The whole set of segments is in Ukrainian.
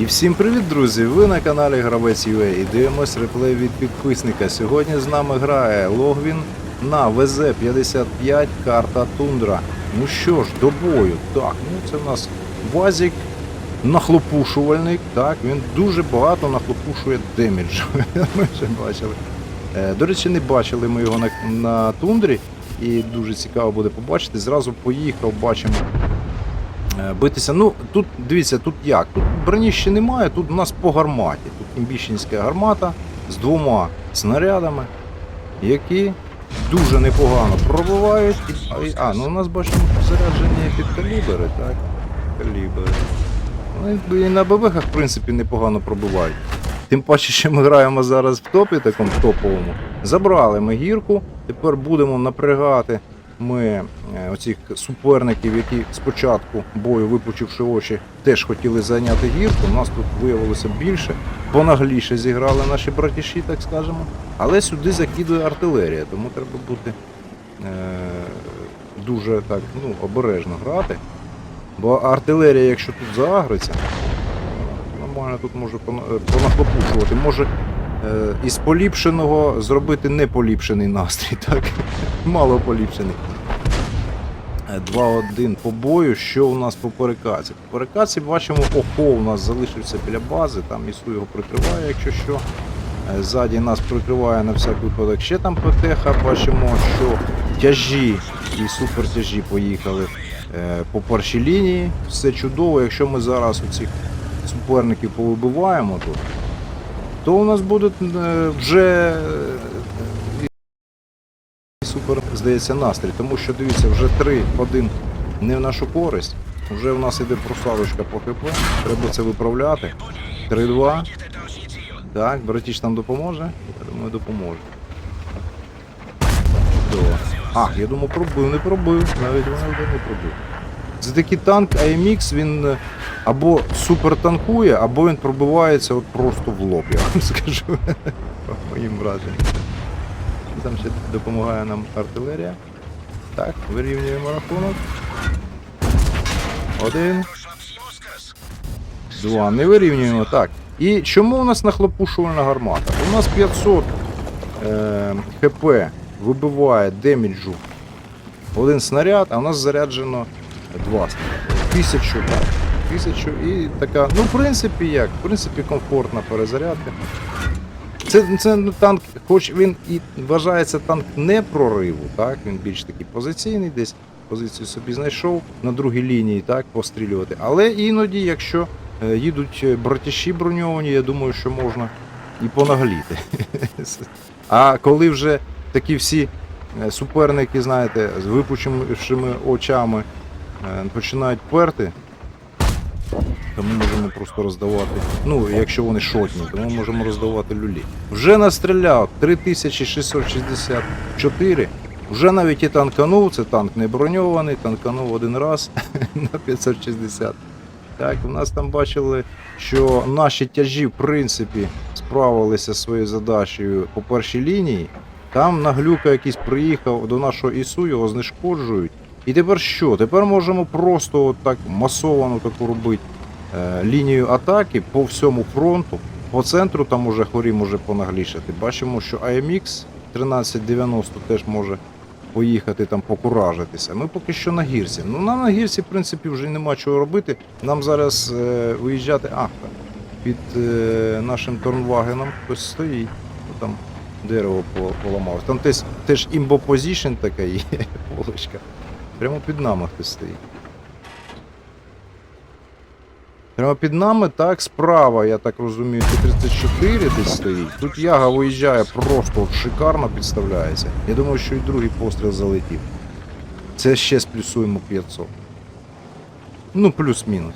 І всім привіт, друзі! Ви на каналі Гравець UA і дивимось реплей від підписника. Сьогодні з нами грає Логвін на ВЗ-55 карта Тундра. Ну що ж, до бою. Так, ну це в нас Вазік нахлопушувальник. Так, він дуже багато нахлопушує деміджу. Ми вже бачили. Е, До речі, не бачили ми його на, на тундрі, і дуже цікаво буде побачити. Зразу поїхав, бачимо е, битися. Ну, тут дивіться, тут як? Тут броні ще немає, тут у нас по гарматі. Тут імбіщенська гармата з двома снарядами, які дуже непогано пробивають. А, ну у нас бачимо заряджені під калібри, так? Калібри. Ну, і- на ББХ, в принципі, непогано пробивають. Тим паче, що ми граємо зараз в топі, такому топовому. Забрали ми гірку, тепер будемо напрягати ми е, оцих суперників, які спочатку бою, випучивши очі, теж хотіли зайняти гірку. У нас тут виявилося більше, понагліше зіграли наші братіші, так скажемо. Але сюди закидує артилерія, тому треба бути е, дуже так ну, обережно грати. Бо артилерія, якщо тут заагриться, нормально тут може е, понахлопушувати. Може із поліпшеного зробити неполіпшений настрій, так? Мало поліпшений. Е, 2-1 по бою. Що у нас по перекаці? По перекаці бачимо, охо у нас залишився біля бази, там Ісу його прикриває, якщо що. Е, Ззаді нас прикриває на всяк випадок. Ще там ПТХ, бачимо, що тяжі і супертяжі поїхали е, по першій лінії. Все чудово. Якщо ми зараз оцих суперників повибиваємо тут, то у нас буде е, вже е, супер, здається, настрій. Тому що дивіться, вже 3-1 не в нашу користь. Вже в нас іде просадочка по ХП. Треба це виправляти. 3-2. Так, братіч нам допоможе? Я думаю, допоможе. Чудово. А, я думав, пробив, не пробив. Навіть вони не пробив. Це такий танк AMX, він е, або супер танкує, або він пробивається от просто в лоб, я вам скажу. По моїм враженням. Там ще допомагає нам артилерія. Так, вирівнюємо рахунок. Один. Два. Не вирівнюємо. Так. І чому у нас нахлопушувальна гармата? У нас 500 е, хп вибиває деміджу один снаряд, а у нас заряджено два. Тисячу, так. Тисячу і така. Ну, в принципі, як? В принципі, комфортна перезарядка. Це, це ну, танк, хоч він і вважається танк не прориву, так? Він більш такий позиційний, десь позицію собі знайшов на другій лінії, так, пострілювати. Але іноді, якщо е, їдуть е, братіші броньовані, я думаю, що можна і понагліти. А коли вже такі всі е, суперники, знаєте, з випученими очами починають перти, то ми можемо просто роздавати. Ну, якщо вони шотні, то ми можемо роздавати люлі. Вже настріляв 3664. Вже навіть і танканув, це танк не броньований, танканув один раз на 560. Так, у нас там бачили, що наші тяжі, в принципі, справилися своєю задачею по першій лінії. Там наглюка якийсь приїхав до нашого ІСУ, його знешкоджують. І тепер що? Тепер можемо просто от так масовану таку робити е, лінію атаки по всьому фронту. По центру там уже хорі може понаглішати. Бачимо, що AMX 1390 теж може поїхати там покуражитися. Ми поки що на гірці. Ну нам на гірці, в принципі, вже нема чого робити. Нам зараз е, виїжджати. А, так, під е, нашим Торнвагеном хтось стоїть. Там дерево по- поламалось. Там теж, теж імбо-позішн така є, полочка. Прямо під нами хтось стоїть. Прямо під нами, так, справа, я так розумію, Т-34 десь стоїть. Тут яга виїжджає просто шикарно підставляється. Я думаю, що і другий постріл залетів. Це ще сплюсуємо 500. Ну, плюс-мінус.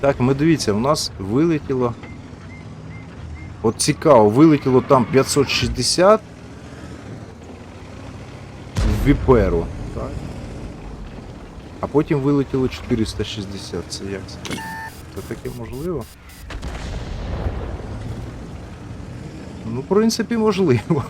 Так, ми дивіться, у нас вилетіло. От цікаво, вилетіло там 560 в Віперу. Так. А потім вилетіло 460. Це як це? Це таке можливо? Ну, в принципі, можливо.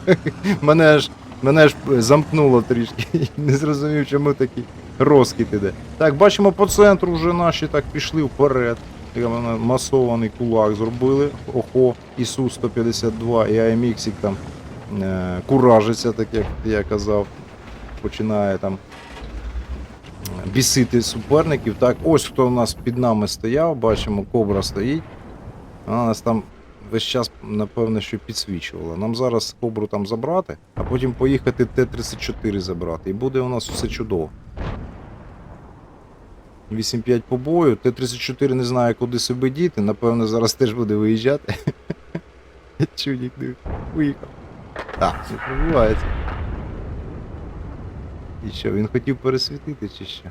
мене аж, мене аж замкнуло трішки. Не зрозумів, чому такі Розкіт іде. Так, бачимо по центру вже наші так пішли вперед. Такий Масований кулак зробили. Охо, і Су-152, і АМХ там куражиться, так як я казав. Починає там е, бісити суперників. Так, ось хто у нас під нами стояв, бачимо, кобра стоїть. Вона нас там весь час, напевно, що підсвічувала. Нам зараз кобру там забрати, а потім поїхати Т-34 забрати. І буде у нас все чудово. 8-5 по бою. Т-34 не знаю, куди себе діти. Напевно, зараз теж буде виїжджати. Чудік диви. Виїхав. Так, не пробувається. І що, він хотів пересвітити чи що?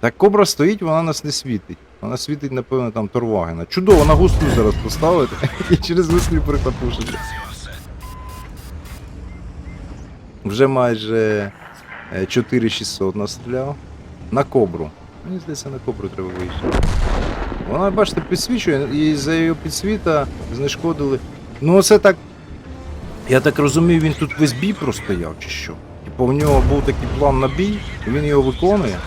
Так кобра стоїть, вона нас не світить. Вона світить, напевно, там Торвагена. Чудово, на гуслю зараз поставити і через гуслю притапушити. Вже майже е, 4600 настріляв. На кобру. Мені здається, на кобру треба виїжджати. Вона, бачите, підсвічує, і за її підсвіта знешкодили. Ну, оце так. Я так розумію, він тут весь бій простояв, чи що? Типу, в нього був такий план на бій, і він його виконує.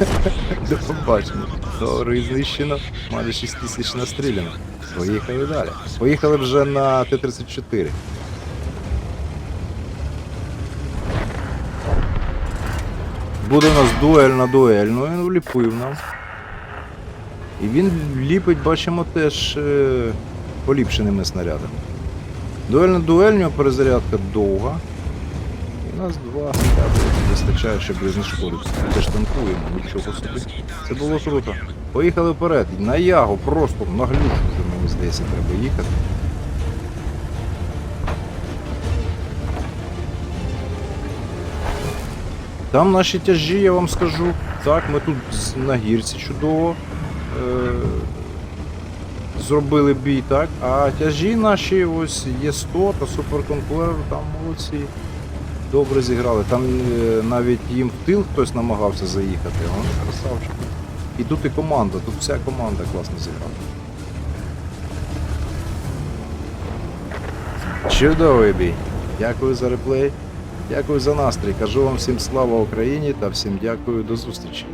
До побачення. Добре, знищено. Майже 6 тисяч настріляно. Поїхали далі. Поїхали вже на Т-34. Буде у нас дуель на дуель, ну він вліпив нам. І він ліпить, бачимо, теж е, поліпшеними снарядами. Дуель на дуель, у нього перезарядка довга. У нас два снаряди вистачає, щоб його знешкодити. Теж танкуємо, нічого собі. Це було круто. Поїхали вперед. На ягу, просто на глюшку вже, мені здається, треба їхати. Там наші тяжі, я вам скажу. Так, ми тут на гірці чудово е- зробили бій, так. А тяжі наші ось є 100 та суперконкурер, там молодці. Добре зіграли. Там е, навіть їм в тил хтось намагався заїхати, а вони красавчик. І тут і команда, тут вся команда класно зіграла. Чудовий бій. Дякую за реплей. Дякую за настрій. Кажу вам всім слава Україні та всім дякую до зустрічі.